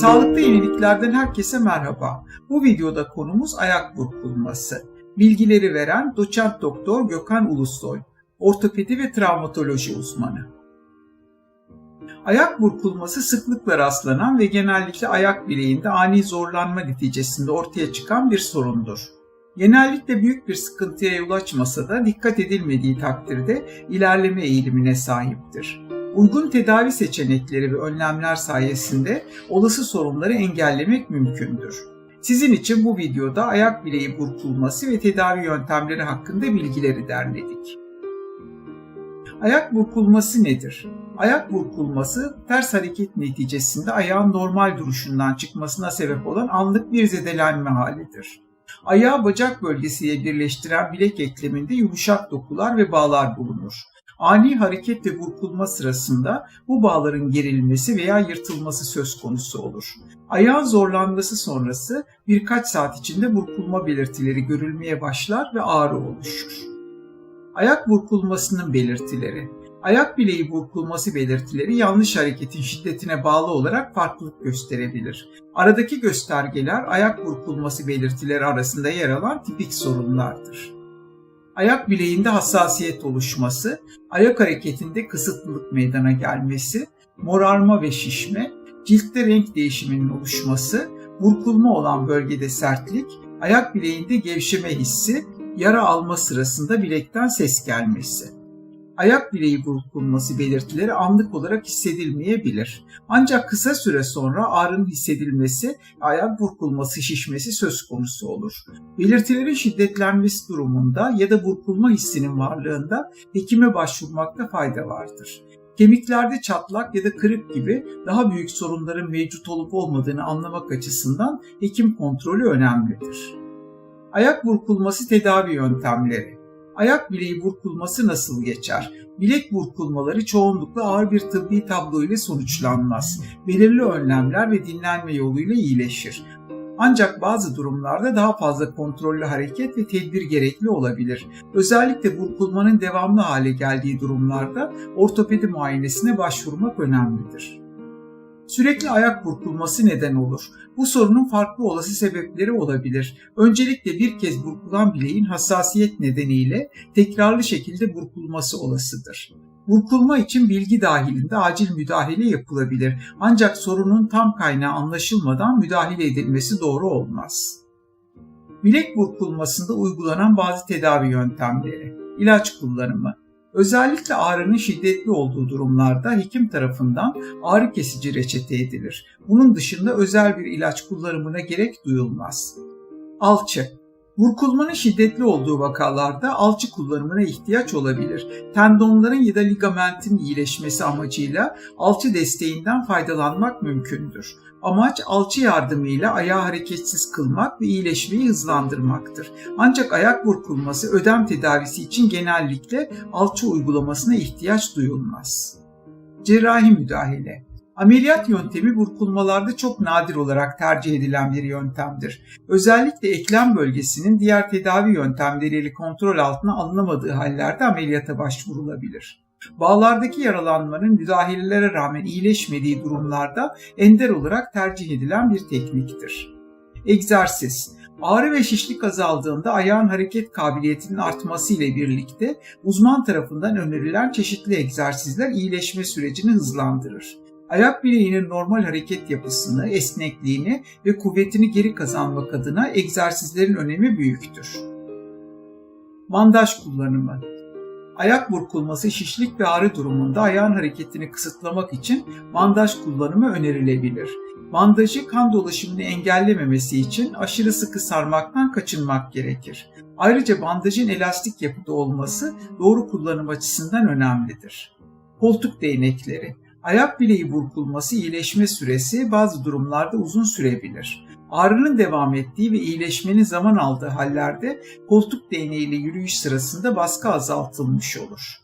Sağlıklı yeniliklerden herkese merhaba. Bu videoda konumuz ayak burkulması. Bilgileri veren doçent doktor Gökhan Ulusoy, ortopedi ve travmatoloji uzmanı. Ayak burkulması sıklıkla rastlanan ve genellikle ayak bileğinde ani zorlanma neticesinde ortaya çıkan bir sorundur. Genellikle büyük bir sıkıntıya yol açmasa da dikkat edilmediği takdirde ilerleme eğilimine sahiptir. Uygun tedavi seçenekleri ve önlemler sayesinde olası sorunları engellemek mümkündür. Sizin için bu videoda ayak bileği burkulması ve tedavi yöntemleri hakkında bilgileri derledik. Ayak burkulması nedir? Ayak burkulması ters hareket neticesinde ayağın normal duruşundan çıkmasına sebep olan anlık bir zedelenme halidir. Ayağı bacak bölgesiyle birleştiren bilek ekleminde yumuşak dokular ve bağlar bulunur. Ani hareket ve burkulma sırasında bu bağların gerilmesi veya yırtılması söz konusu olur. Ayağın zorlanması sonrası birkaç saat içinde burkulma belirtileri görülmeye başlar ve ağrı oluşur. Ayak burkulmasının belirtileri Ayak bileği burkulması belirtileri yanlış hareketin şiddetine bağlı olarak farklılık gösterebilir. Aradaki göstergeler ayak burkulması belirtileri arasında yer alan tipik sorunlardır. Ayak bileğinde hassasiyet oluşması, ayak hareketinde kısıtlılık meydana gelmesi, morarma ve şişme, ciltte renk değişiminin oluşması, burkulma olan bölgede sertlik, ayak bileğinde gevşeme hissi, yara alma sırasında bilekten ses gelmesi ayak bileği burkulması belirtileri anlık olarak hissedilmeyebilir. Ancak kısa süre sonra ağrının hissedilmesi, ayak burkulması, şişmesi söz konusu olur. Belirtilerin şiddetlenmesi durumunda ya da burkulma hissinin varlığında hekime başvurmakta fayda vardır. Kemiklerde çatlak ya da kırık gibi daha büyük sorunların mevcut olup olmadığını anlamak açısından hekim kontrolü önemlidir. Ayak burkulması tedavi yöntemleri Ayak bileği burkulması nasıl geçer? Bilek burkulmaları çoğunlukla ağır bir tıbbi tablo ile sonuçlanmaz. Belirli önlemler ve dinlenme yoluyla iyileşir. Ancak bazı durumlarda daha fazla kontrollü hareket ve tedbir gerekli olabilir. Özellikle burkulmanın devamlı hale geldiği durumlarda ortopedi muayenesine başvurmak önemlidir. Sürekli ayak burkulması neden olur. Bu sorunun farklı olası sebepleri olabilir. Öncelikle bir kez burkulan bileğin hassasiyet nedeniyle tekrarlı şekilde burkulması olasıdır. Burkulma için bilgi dahilinde acil müdahale yapılabilir. Ancak sorunun tam kaynağı anlaşılmadan müdahale edilmesi doğru olmaz. Bilek burkulmasında uygulanan bazı tedavi yöntemleri, ilaç kullanımı, Özellikle ağrının şiddetli olduğu durumlarda hekim tarafından ağrı kesici reçete edilir. Bunun dışında özel bir ilaç kullanımına gerek duyulmaz. Alçı Burkulmanın şiddetli olduğu vakalarda alçı kullanımına ihtiyaç olabilir. Tendonların ya da ligamentin iyileşmesi amacıyla alçı desteğinden faydalanmak mümkündür. Amaç alçı yardımıyla ayağı hareketsiz kılmak ve iyileşmeyi hızlandırmaktır. Ancak ayak burkulması ödem tedavisi için genellikle alçı uygulamasına ihtiyaç duyulmaz. Cerrahi müdahale Ameliyat yöntemi burkulmalarda çok nadir olarak tercih edilen bir yöntemdir. Özellikle eklem bölgesinin diğer tedavi yöntemleriyle kontrol altına alınamadığı hallerde ameliyata başvurulabilir. Bağlardaki yaralanmanın müdahalelere rağmen iyileşmediği durumlarda ender olarak tercih edilen bir tekniktir. Egzersiz Ağrı ve şişlik azaldığında ayağın hareket kabiliyetinin artması ile birlikte uzman tarafından önerilen çeşitli egzersizler iyileşme sürecini hızlandırır. Ayak bileğinin normal hareket yapısını, esnekliğini ve kuvvetini geri kazanmak adına egzersizlerin önemi büyüktür. Bandaj kullanımı Ayak burkulması, şişlik ve ağrı durumunda ayağın hareketini kısıtlamak için bandaj kullanımı önerilebilir. Bandajı kan dolaşımını engellememesi için aşırı sıkı sarmaktan kaçınmak gerekir. Ayrıca bandajın elastik yapıda olması doğru kullanım açısından önemlidir. Koltuk değnekleri Ayak bileği burkulması iyileşme süresi bazı durumlarda uzun sürebilir. Ağrının devam ettiği ve iyileşmenin zaman aldığı hallerde koltuk değneğiyle yürüyüş sırasında baskı azaltılmış olur.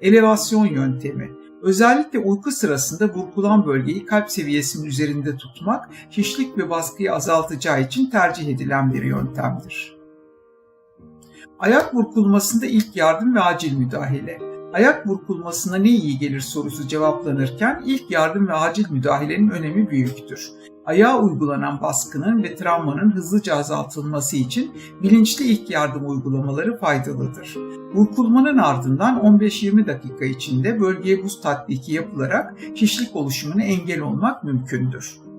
Elevasyon yöntemi Özellikle uyku sırasında burkulan bölgeyi kalp seviyesinin üzerinde tutmak, şişlik ve baskıyı azaltacağı için tercih edilen bir yöntemdir. Ayak burkulmasında ilk yardım ve acil müdahale ayak burkulmasına ne iyi gelir sorusu cevaplanırken ilk yardım ve acil müdahalenin önemi büyüktür. Ayağa uygulanan baskının ve travmanın hızlıca azaltılması için bilinçli ilk yardım uygulamaları faydalıdır. Burkulmanın ardından 15-20 dakika içinde bölgeye buz tatbiki yapılarak şişlik oluşumuna engel olmak mümkündür.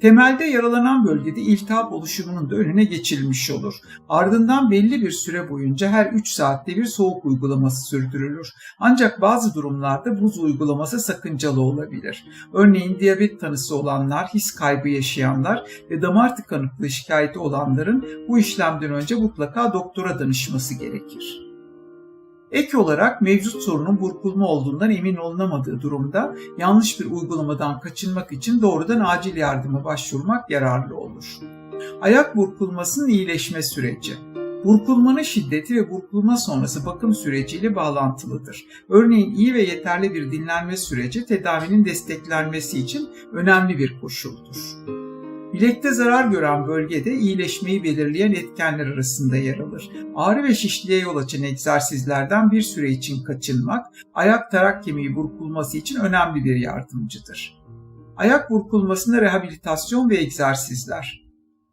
Temelde yaralanan bölgede iltihap oluşumunun da önüne geçilmiş olur. Ardından belli bir süre boyunca her 3 saatte bir soğuk uygulaması sürdürülür. Ancak bazı durumlarda buz uygulaması sakıncalı olabilir. Örneğin diyabet tanısı olanlar, his kaybı yaşayanlar ve damar tıkanıklığı şikayeti olanların bu işlemden önce mutlaka doktora danışması gerekir. Ek olarak mevcut sorunun burkulma olduğundan emin olunamadığı durumda yanlış bir uygulamadan kaçınmak için doğrudan acil yardıma başvurmak yararlı olur. Ayak burkulmasının iyileşme süreci Burkulmanın şiddeti ve burkulma sonrası bakım süreciyle bağlantılıdır. Örneğin iyi ve yeterli bir dinlenme süreci tedavinin desteklenmesi için önemli bir koşuldur. Bilekte zarar gören bölgede iyileşmeyi belirleyen etkenler arasında yer alır. Ağrı ve şişliğe yol açan egzersizlerden bir süre için kaçınmak, ayak tarak kemiği burkulması için önemli bir yardımcıdır. Ayak burkulmasında rehabilitasyon ve egzersizler.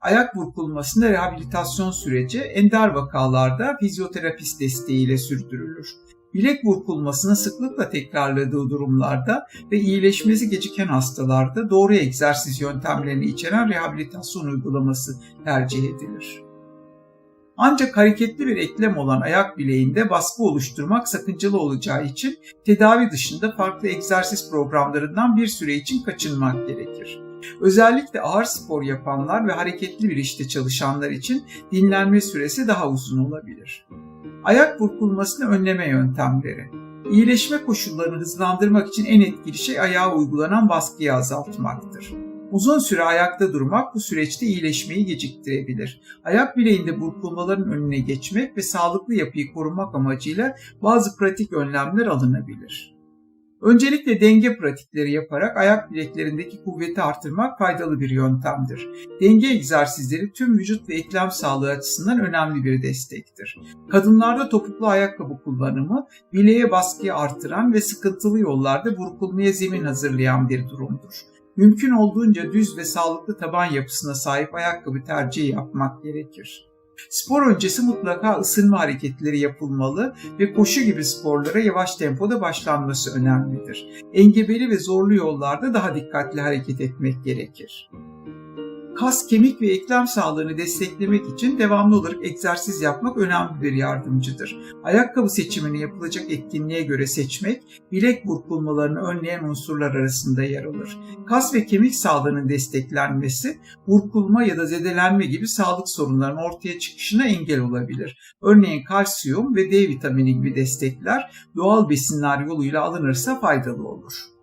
Ayak burkulmasında rehabilitasyon süreci ender vakalarda fizyoterapist desteğiyle sürdürülür bilek burkulmasını sıklıkla tekrarladığı durumlarda ve iyileşmesi geciken hastalarda doğru egzersiz yöntemlerini içeren rehabilitasyon uygulaması tercih edilir. Ancak hareketli bir eklem olan ayak bileğinde baskı oluşturmak sakıncalı olacağı için tedavi dışında farklı egzersiz programlarından bir süre için kaçınmak gerekir. Özellikle ağır spor yapanlar ve hareketli bir işte çalışanlar için dinlenme süresi daha uzun olabilir. Ayak burkulmasını önleme yöntemleri. İyileşme koşullarını hızlandırmak için en etkili şey ayağa uygulanan baskıyı azaltmaktır. Uzun süre ayakta durmak bu süreçte iyileşmeyi geciktirebilir. Ayak bileğinde burkulmaların önüne geçmek ve sağlıklı yapıyı korumak amacıyla bazı pratik önlemler alınabilir. Öncelikle denge pratikleri yaparak ayak bileklerindeki kuvveti artırmak faydalı bir yöntemdir. Denge egzersizleri tüm vücut ve eklem sağlığı açısından önemli bir destektir. Kadınlarda topuklu ayakkabı kullanımı bileğe baskıyı artıran ve sıkıntılı yollarda burkulmaya zemin hazırlayan bir durumdur. Mümkün olduğunca düz ve sağlıklı taban yapısına sahip ayakkabı tercihi yapmak gerekir. Spor öncesi mutlaka ısınma hareketleri yapılmalı ve koşu gibi sporlara yavaş tempoda başlanması önemlidir. Engebeli ve zorlu yollarda daha dikkatli hareket etmek gerekir kas, kemik ve eklem sağlığını desteklemek için devamlı olarak egzersiz yapmak önemli bir yardımcıdır. Ayakkabı seçimini yapılacak etkinliğe göre seçmek, bilek burkulmalarını önleyen unsurlar arasında yer alır. Kas ve kemik sağlığının desteklenmesi, burkulma ya da zedelenme gibi sağlık sorunlarının ortaya çıkışına engel olabilir. Örneğin kalsiyum ve D vitamini gibi destekler doğal besinler yoluyla alınırsa faydalı olur.